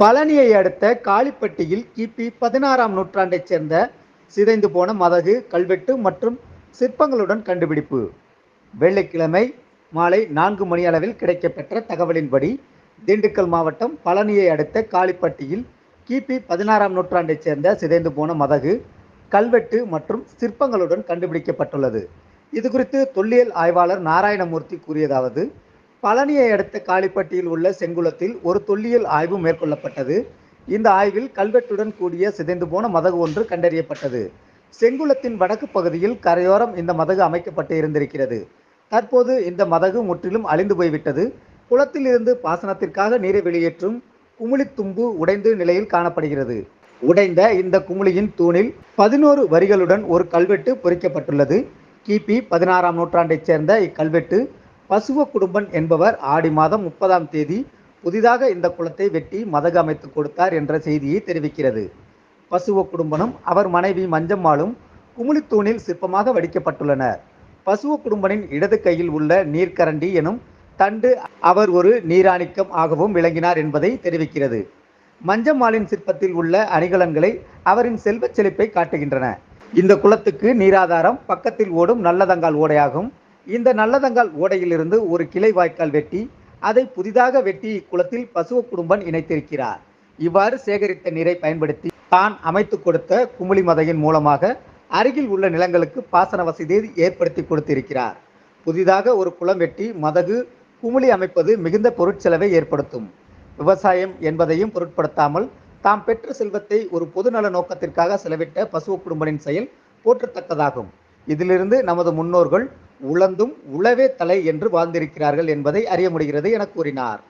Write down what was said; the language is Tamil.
பழனியை அடுத்த காளிப்பட்டியில் கிபி பதினாறாம் நூற்றாண்டைச் சேர்ந்த சிதைந்து போன மதகு கல்வெட்டு மற்றும் சிற்பங்களுடன் கண்டுபிடிப்பு. வெள்ளிக்கிழமை மாலை நான்கு மணி அளவில் கிடைக்கப்பெற்ற தகவலின்படி திண்டுக்கல் மாவட்டம் பழனியை அடுத்த காளிப்பட்டியில் கிபி பதினாறாம் நூற்றாண்டைச் சேர்ந்த சிதைந்து போன மதகு கல்வெட்டு மற்றும் சிற்பங்களுடன் கண்டுபிடிக்கப்பட்டுள்ளது. இது குறித்து தொல்லியல் ஆய்வாளர் நாராயணமூர்த்தி கூறியதாவது பழனியை அடுத்த காளிப்பட்டியில் உள்ள செங்குளத்தில் ஒரு தொல்லியல் ஆய்வு மேற்கொள்ளப்பட்டது. இந்த ஆய்வில் கல்வெட்டுடன் கூடிய சிதைந்து போன மதகு ஒன்று கண்டறியப்பட்டது. செங்குளத்தின் வடக்கு பகுதியில் கரையோரம் இந்த மதகு அமைக்கப்பட்டு இருந்திருக்கிறது. தற்போது இந்த மதகு முற்றிலும் அழிந்து போய்விட்டது. குளத்தில் இருந்து பாசனத்திற்காக நீரை வெளியேற்றும் குமுளித்தும்பு உடைந்து நிலையில் காணப்படுகிறது. உடைந்த இந்த குமுளியின் தூணில் பதினோரு வரிகளுடன் ஒரு கல்வெட்டு பொறிக்கப்பட்டுள்ளது. கிபி பதினாறாம் நூற்றாண்டைச் சேர்ந்த இக்கல்வெட்டு பசுவ குடும்பன் என்பவர் ஆடி மாதம் முப்பதாம் தேதி புதிதாக இந்த குளத்தை வெட்டி மதகு அமைத்து கொடுத்தார் என்ற செய்தியை தெரிவிக்கிறது. பசுவ குடும்பனும் அவர் மனைவி மஞ்சம்மாளும் குமுளித்தூணில் சிற்பமாக வடிக்கப்பட்டுள்ளனர். பசுவ குடும்பனின் இடது கையில் உள்ள நீர்க்கரண்டி எனும் தண்டு அவர் ஒரு நீராணிக்கம் ஆகவும் விளங்கினார் என்பதை தெரிவிக்கிறது. மஞ்சம்மாளின் சிற்பத்தில் உள்ள அணிகலன்களை அவரின் செல்வச் செழிப்பை காட்டுகின்றன. இந்த குளத்துக்கு நீராதாரம் பக்கத்தில் ஓடும் நல்லதங்கால் ஓடையாகும். இந்த நல்லதங்கால் ஓடையிலிருந்து ஒரு கிளை வாய்க்கால் வெட்டி அதை புதிதாக வெட்டி இக்குளத்தில் பசுவ குடும்பன் இணைத்திருக்கிறார். இவ்வாறு சேகரித்த நீரை பயன்படுத்தி தான் அமைத்து கொடுத்த குமுளி மதையின் மூலமாக அருகில் உள்ள நிலங்களுக்கு பாசன வசதியை ஏற்படுத்தி கொடுத்திருக்கிறார். புதிதாக ஒரு குளம் வெட்டி மதகு குமுளி அமைப்பது மிகுந்த பொருட்செலவை ஏற்படுத்தும். விவசாயம் என்பதையும் பொருட்படுத்தாமல் தாம் பெற்ற செல்வத்தை ஒரு பொதுநல நோக்கத்திற்காக செலவிட்ட பசுவ குடும்பனின் செயல் போற்றத்தக்கதாகும். இதிலிருந்து நமது முன்னோர்கள் உழந்தும் உழவே தலை என்று வாழ்ந்திருக்கிறார்கள் என்பதை அறிய முடிகிறது என கூறினார்.